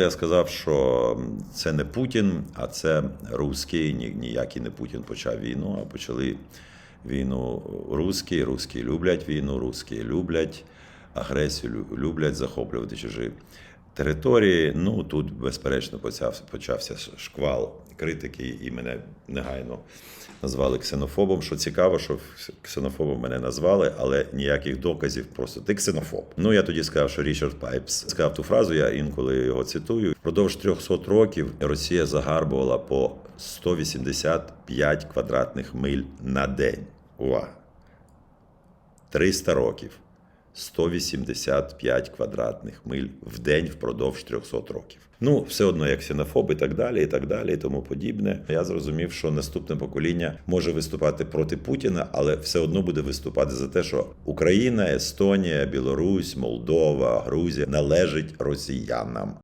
Я сказав, що це не Путін, а це русський. Ні- Ніякий не Путін почав війну, а почали війну русські. Русські люблять війну, русські люблять агресію, люблять захоплювати чужі території. Ну тут, безперечно, почався шквал критики, і мене негайно назвали ксенофобом. Що цікаво, що ксенофобом мене назвали, але ніяких доказів. Просто ти ксенофоб. Ну я тоді сказав, що Річард Пайпс сказав ту фразу. Я інколи його цитую. Впродовж 300 років Росія загарбувала по 185 квадратних миль на день. Увага! 300 років. 185 квадратних миль в день впродовж 300 років. Ну, все одно як сінофоб, і так далі, і так далі, і тому подібне. Я зрозумів, що наступне покоління може виступати проти Путіна, але все одно буде виступати за те, що Україна, Естонія, Білорусь, Молдова, Грузія належить росіянам.